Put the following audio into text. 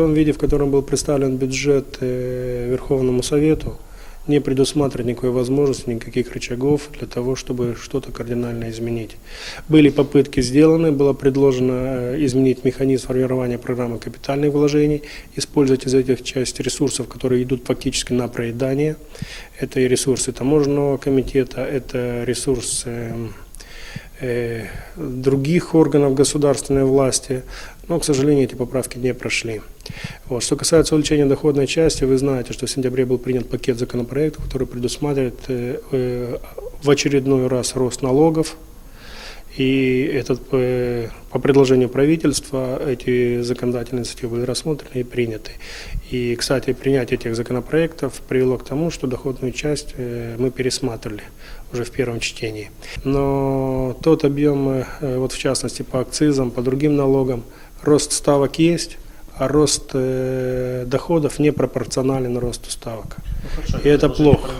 том виде, в котором был представлен бюджет э, Верховному Совету, не предусматривает никакой возможности, никаких рычагов для того, чтобы что-то кардинально изменить. Были попытки сделаны, было предложено э, изменить механизм формирования программы капитальных вложений, использовать из этих часть ресурсов, которые идут фактически на проедание. Это и ресурсы таможенного комитета, это ресурсы э, других органов государственной власти, но, к сожалению, эти поправки не прошли. Вот. Что касается увеличения доходной части, вы знаете, что в сентябре был принят пакет законопроектов, который предусматривает э, э, в очередной раз рост налогов. И этот, э, по предложению правительства эти законодательные инициативы были рассмотрены и приняты. И, кстати, принятие этих законопроектов привело к тому, что доходную часть э, мы пересматривали уже в первом чтении. Но тот объем, вот в частности по акцизам, по другим налогам, рост ставок есть, а рост э, доходов не пропорционален росту ставок. И это плохо.